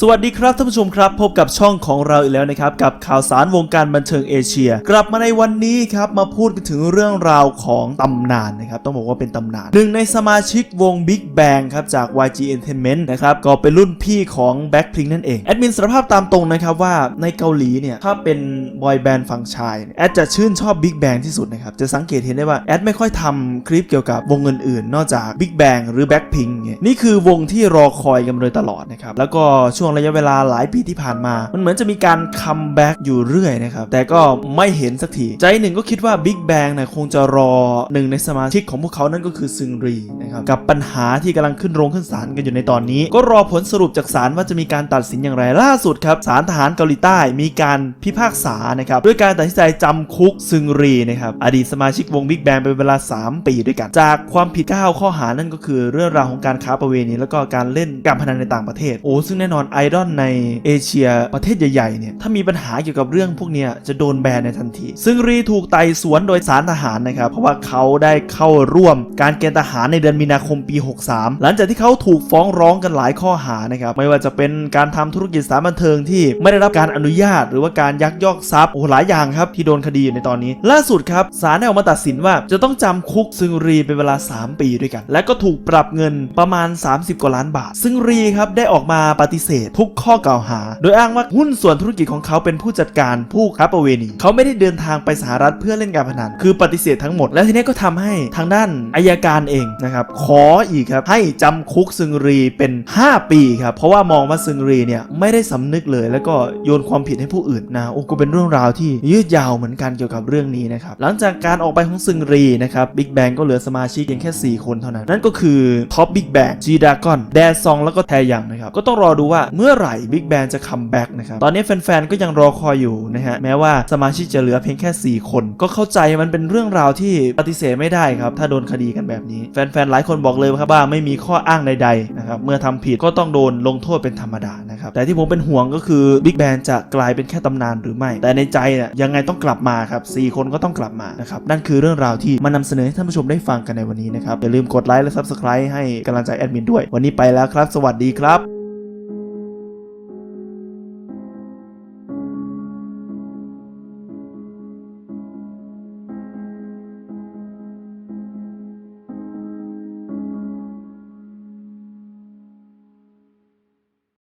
สวัสดีครับท่านผู้ชมครับ พบกับช่องของเราอีกแล้วนะครับ กับข่าวสารวงการบันเทิงเอเชีย กลับมาในวันนี้ครับมาพูดกันถึงเรื่องราวของตำนานนะครับ ต้องบอกว่าเป็นตำนานหนึ่งในสมาชิกวง Big Bang ครับจาก YG Entertainment นะครับก็เป็นรุ่นพี่ของ Blackpink นั่นเองแอดมินสารภาพตามตรงนะครับว่าในเกาหลีเนี่ยถ้าเป็นบอยแบนด์ฝั่งชายแอดจะชื่นชอบ Big Bang ที่สุดนะครับจะสังเกตเห็นได้ว่าแอดไม่ค่อยทำคลิปเกี่ยวกับวงอื่นๆนอกจาก Big Bang หรือ Blackpink เนี่ยนี่คือวงที่รอคอยกันโดยตลอดนะครับแล้วก็ช่วงระยะเวลาหลายปีที่ผ่านมา มันเหมือนจะมีการคัมแบ็กอยู่เรื่อยนะครับ แต่ก็ไม่เห็นสักที ใจหนึ่งก็คิดว่า Big Bang เนี่ยคงจะรอหนึ่งในสมาชิกของพวกเขานั่นก็คือซึงรีนะครับกับปัญหาที่กำลังขึ้นโรงขึ้นศาลกันอยู่ในตอนนี้ ก็รอผลสรุปจากศาลว่าจะมีการตัดสินอย่างไรล่าสุดครับศาลทหารเกาหลีใต้มีการพิพากษานะครับด้วยการตัดสินใจจำคุกซึงรีนะครับอดีตสมาชิกวง Big Bang เป็นเวลา 3 ปีด้วยกัน จากความผิด 9 ข้อหานั่นก็คือเรื่องราวของการค้าประเวณีแล้วก็การเล่นการพนันในต่างประเทศโอ้ซึ่งแน่นอนไอดอลในเอเชียประเทศใหญ่ๆเนี่ยถ้ามีปัญหาเกี่ยวกับเรื่องพวกเนี้ยจะโดนแบนในทันที ซึ่งรีถูกไต่สวนโดยสารทหารนะครับเพราะว่าเขาได้เข้าร่วมการเกณฑ์ทหารในเดือนมีนาคมปี 63 หลังจากที่เขาถูกฟ้องร้องกันหลายข้อหานะครับไม่ว่าจะเป็นการทำธุรกิจสานบันเทิงที่ไม่ได้รับการอนุญาต หรือว่าการยักยอกทรัพย์โอ้หลายอย่างครับที่โดนคดีอยู่ในตอนนี้ ล่าสุดครับศาลได้ออกมาตัดสินว่าจะต้องจำคุกซึงรีเป็นเวลา 3 ปีด้วยกัน และก็ถูกปรับเงินประมาณ 30 กว่าล้านบาท ซึ่งรีครับได้ออกมาปฏิเสธทุกข้อกล่าวหา โดยอ้างว่าหุ้นส่วนธุรกิจของเขาเป็นผู้จัดการผู้ค้าประเวณี เขาไม่ได้เดินทางไปสหรัฐเพื่อเล่นการพนัน คือปฏิเสธทั้งหมด และทีนี้ก็ทำให้ทางด้านอายการเองนะครับ ขออีกครับให้จำคุกซึงรีเป็น 5 ปีครับ เพราะว่ามองว่าซึงรีเนี่ยไม่ได้สำนึกเลย แล้วก็โยนความผิดให้ผู้อื่นนะ โอ้ก็เป็นเรื่องราวที่ยืดยาวเหมือนกันเกี่ยวกับเรื่องนี้นะครับ หลังจากการออกไปของซึงรีนะครับ บิ๊กแบงก็เหลือสมาชิกเพียงแค่ 4 คนเท่านั้น นั่นก็คือท็อปบิ๊กแบงจีดากอน แดซอง แล้วก็แทยังนะครับก็ต้องรอดูว่าเมื่อไหร่บิ๊กแบงจะคัมแบ็กนะครับ ตอนนี้แฟนๆ ก็ยังรอคอยอยู่นะฮะ แม้ว่าสมาชิกจะเหลือเพียงแค่ 4 คน ก็เข้าใจมันเป็นเรื่องราวที่ปฏิเสธไม่ได้ครับ ถ้าโดนคดีกันแบบนี้ แฟนๆ หลายคนบอกเลยครับว่าไม่มีข้ออ้างใดๆนะครับ เมื่อทำผิดก็ต้องโดนลงโทษเป็นธรรมดานะ ครับแต่ที่ผมเป็นห่วงก็คือบิ๊กแบนจะกลายเป็นแค่ตำนานหรือไม่ แต่ในใจเนี่ยยังไงต้องกลับมาครับสคนก็ต้องกลับมานะครับนั่นคือเรื่องราวที่มานำเสนอให้ท่านผู้ชมได้ฟังกันในวันนี้นะครับอย่าลืมกดไลค์และ Subscribe ให้กำลังใจแอดมินด้วย วันนี้ไปแล้วครับ สวัสดีครับ